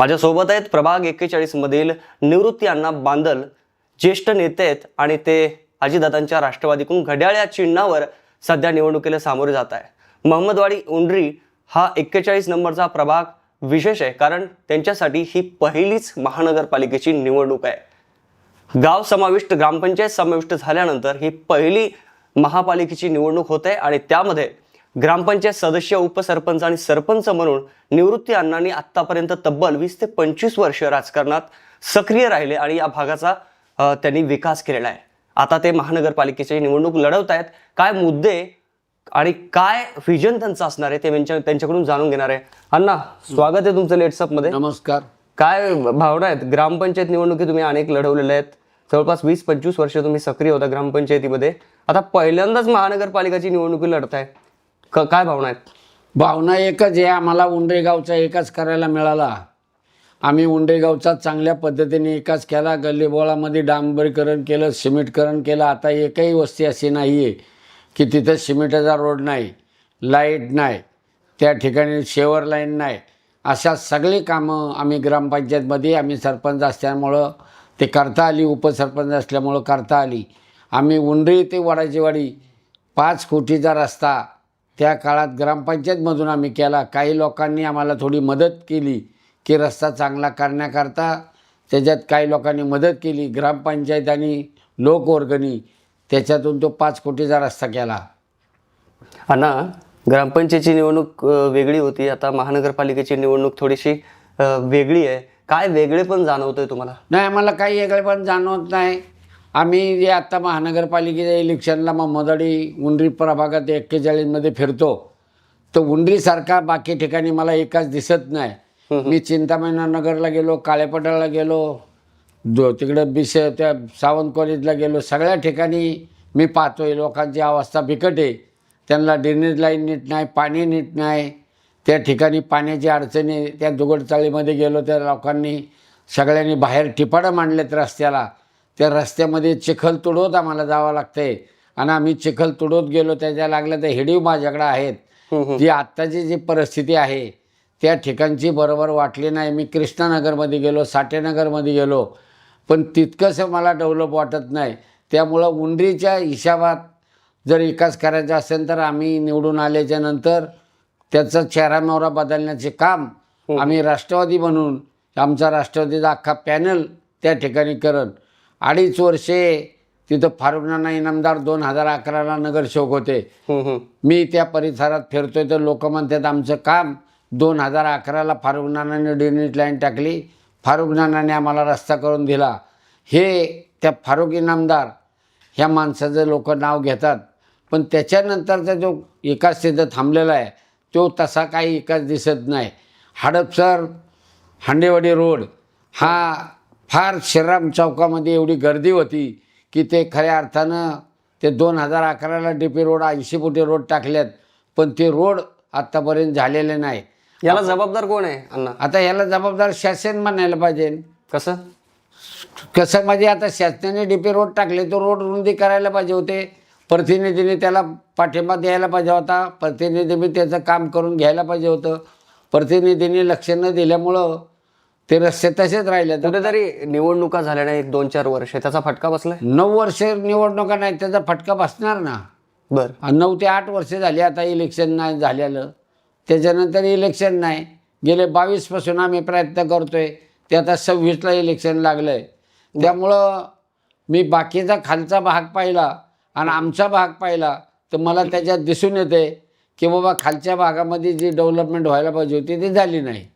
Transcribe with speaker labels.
Speaker 1: माझ्यासोबत आहेत प्रभाग एक्केचाळीसमधील निवृत्ती अण्णा बांदल ज्येष्ठ नेते आहेत आणि ते अजितदादांच्या राष्ट्रवादीकडून घड्याळ या चिन्हावर सध्या निवडणुकीला सामोरे जात आहे महम्मदवाडी उंडरी हा एक्केचाळीस नंबरचा प्रभाग विशेष आहे कारण त्यांच्यासाठी ही पहिलीच महानगरपालिकेची निवडणूक आहे. गाव समाविष्ट ग्रामपंचायत समाविष्ट झाल्यानंतर ही पहिली महापालिकेची निवडणूक होते आणि त्यामध्ये ग्रामपंचायत सदस्य उपसरपंच आणि सरपंच म्हणून निवृत्ती अण्णांनी आत्तापर्यंत तब्बल वीस ते पंचवीस वर्ष राजकारणात सक्रिय राहिले आणि या भागाचा त्यांनी विकास केलेला आहे. आता ते महानगरपालिकेची निवडणूक लढवत आहेत. काय मुद्दे आणि काय व्हिजन त्यांचं असणार आहे ते त्यांच्या त्यांच्याकडून जाणून घेणार आहे. अण्णा स्वागत आहे तुमचं लेट्सअपमध्ये.
Speaker 2: नमस्कार.
Speaker 1: काय भावना आहेत? ग्रामपंचायत निवडणुकी तुम्ही अनेक लढवलेल्या आहेत. जवळपास वीस पंचवीस वर्ष तुम्ही सक्रिय होता ग्रामपंचायतीमध्ये. आता पहिल्यांदाच महानगरपालिकाची निवडणुकी लढताय. क- काय भावना आहेत?
Speaker 2: भावना एकच आहे आम्हाला उंडेगावचा एकाच करायला मिळाला. आम्ही उंडेगावचा चांगल्या पद्धतीने एकाच केला गल्लीबोळामध्ये डांबरीकरण केलं सिमेंटकरण केलं. आता एकही वस्ती अशी नाही आहे की तिथं सिमेंटचा रोड नाही लाइट नाही त्या ठिकाणी शेवर लाईन नाही. अशा सगळी कामं आम्ही ग्रामपंचायतमध्ये आम्ही सरपंच असल्यामुळं ते करता आली उपसरपंच असल्यामुळं करता आली. आम्ही उंडरी ते वडाची वाडी पाच कोटीचा रस्ता त्या काळात ग्रामपंचायतमधून आम्ही केला. काही लोकांनी आम्हाला थोडी मदत केली की रस्ता चांगला करण्याकरता. त्याच्यात काही लोकांनी मदत केली. ग्रामपंचायत आणि लोकवर्गणी त्याच्यातून तो पाच कोटीचा रस्ता केला.
Speaker 1: अण्णा ग्रामपंचायतीची निवडणूक वेगळी होती. आता महानगरपालिकेची निवडणूक थोडीशी वेगळी आहे. काय वेगळे पण जाणवतंय तुम्हाला?
Speaker 2: नाही आम्हाला काही वेगळे पण जाणवत नाही. आम्ही जे आत्ता महानगरपालिकेच्या इलेक्शनला ममदाडी उंडरी प्रभागात एक्केचाळीसमध्ये फिरतो. तर उंडरीसारखा बाकी ठिकाणी मला एकाच दिसत नाही. मी चिंतामणी नगरला गेलो काळेपटाला गेलो जो तिकडं बिश त्या सावंत कॉलेजला गेलो. सगळ्या ठिकाणी मी पाहतोय लोकांची अवस्था बिकट आहे. त्यांना ड्रेनेज लाईन नीट नाही पाणी नीट नाही. त्या ठिकाणी पाण्याची अडचणी त्या दुगडचाळीमध्ये गेलो त्या लोकांनी सगळ्यांनी बाहेर टिपाडं मांडलेत रस्त्याला. त्या रस्त्यामध्ये चिखल तुडवत आम्हाला जावं लागतंय. आणि आम्ही चिखल तुडवत गेलो त्याच्या लागल्या त्या हिडीव माझ्याकडे आहेत. जी आत्ताची जी परिस्थिती आहे त्या ठिकाणची बरोबर वाटली नाही. मी कृष्णानगरमध्ये गेलो साठेनगरमध्ये गेलो. पण तितकंसं मला डेव्हलप वाटत नाही. त्यामुळं उंडरीच्या हिशाबात जर विकास करायचा असेल तर आम्ही निवडून आल्याच्यानंतर त्याचा चेहरा मोहरा बदलण्याचे काम आम्ही राष्ट्रवादी बनून आमचा राष्ट्रवादीचा अख्खा पॅनल त्या ठिकाणी करण अडीच वर्षे तिथं फारुख नाना इनामदार दोन हजार अकराला नगरसेवक होते. मी त्या परिसरात फिरतोय तर लोक म्हणतात आमचं काम दोन हजार अकराला फारुख नानाने ड्रेनेज लाईन टाकली. फारुख नानाने आम्हाला रस्ता करून दिला. हे त्या फारुख इनामदार ह्या माणसाचं लोक नाव घेतात. पण त्याच्यानंतरचा जो विकास तिथं थांबलेला आहे तो तसा काही विकास दिसत नाही. हडपसर हांडेवाडी रोड हा फार श्रीराम चौकामध्ये एवढी गर्दी होती की ते खऱ्या अर्थानं ते दोन हजार अकराला डी पी रोड ऐंशी फुटी रोड टाकल्यात पण ते रोड आत्तापर्यंत झालेले नाही.
Speaker 1: याला जबाबदार कोण आहे अण्णा?
Speaker 2: आता याला जबाबदार शासन म्हणायला पाहिजे.
Speaker 1: कसं?
Speaker 2: कसं म्हणजे आता शासनाने डी पी रोड टाकले तो रोड रुंदी करायला पाहिजे होते. प्रतिनिधीने त्याला पाठिंबा द्यायला पाहिजे होता. प्रतिनिधीने त्याचं काम करून घ्यायला पाहिजे होतं. प्रतिनिधीने लक्ष न दिल्यामुळं ते रस्ते तसेच राहिले तर
Speaker 1: कुठेतरी निवडणुका झाल्या नाही दोन चार वर्ष. त्याचा फटका बसलाय?
Speaker 2: नऊ वर्ष निवडणुका नाही त्याचा फटका बसणार ना.
Speaker 1: बर.
Speaker 2: आणि नऊ ते आठ वर्ष झाली आता इलेक्शन नाही झालेलं. त्याच्यानंतर इलेक्शन नाही. गेले बावीसपासून आम्ही प्रयत्न करतोय ते आता सव्वीसला इलेक्शन लागलं आहे त्यामुळं मी बाकीचा खालचा भाग पाहिला आणि आमचा भाग पाहिला तर मला त्याच्यात दिसून येते की बाबा खालच्या भागामध्ये जी डेव्हलपमेंट व्हायला पाहिजे होती ती झाली नाही.